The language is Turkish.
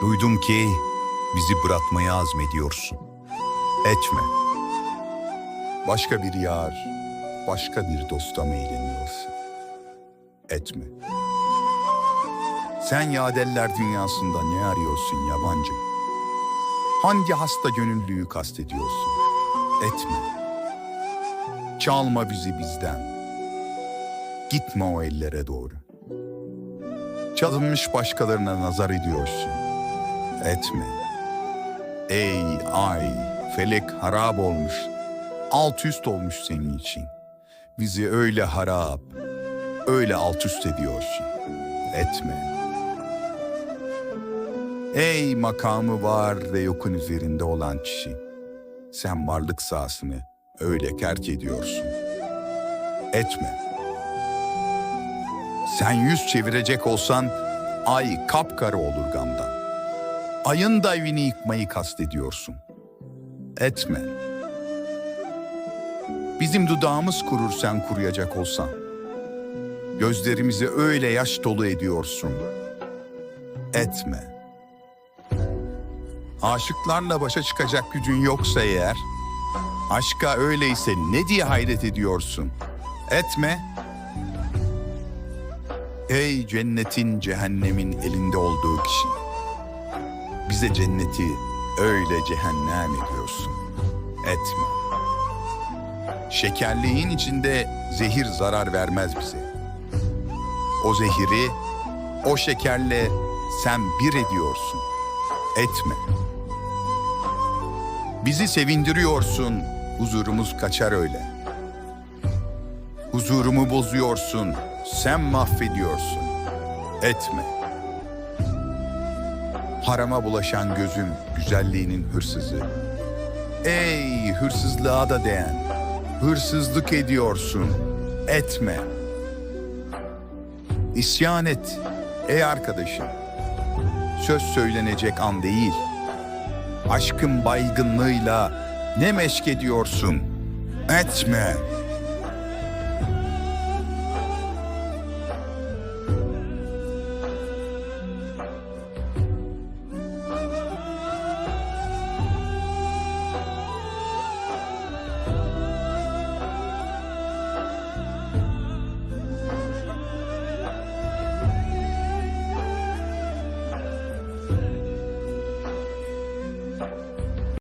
Duydum ki bizi bırakmaya azmediyorsun. Etme. Başka bir yar, başka bir dosta mı eğleniyorsun? Etme. Sen yadeller dünyasında ne arıyorsun yabancı? Hangi hasta gönüllüyü kastediyorsun? Etme. Çalma bizi bizden. Gitme o ellere doğru. Çalınmış başkalarına nazar ediyorsun. Etme. Ey ay, felek harap olmuş. Alt üst olmuş senin için. Bizi öyle harap, öyle alt üst ediyorsun. Etme. Ey makamı var ve yokun üzerinde olan kişi. Sen varlık sahasını öyle terk ediyorsun. Etme. Sen yüz çevirecek olsan ay kapkara olur gamdan. Ayın da evini yıkmayı kastediyorsun. Etme. Bizim dudağımız kurur sen kuruyacak olsan. Gözlerimizi öyle yaş dolu ediyorsun. Etme. Aşıklarla başa çıkacak gücün yoksa eğer, aşka öyleyse ne diye hayret ediyorsun? Etme. Ey cennetin cehennemin elinde olduğu kişi. Bize cenneti öyle cehennem ediyorsun. Etme. Şekerliğin içinde zehir zarar vermez bize. O zehiri o şekerle sen bir ediyorsun. Etme. Bizi sevindiriyorsun, huzurumuz kaçar öyle. Huzurumu bozuyorsun, sen mahvediyorsun. Etme. Harama bulaşan gözüm güzelliğinin hırsızı. Ey hırsızlığa da değen, hırsızlık ediyorsun, etme. İsyan et, ey arkadaşım. Söz söylenecek an değil. Aşkın baygınlığıyla ne meşk ediyorsun, etme.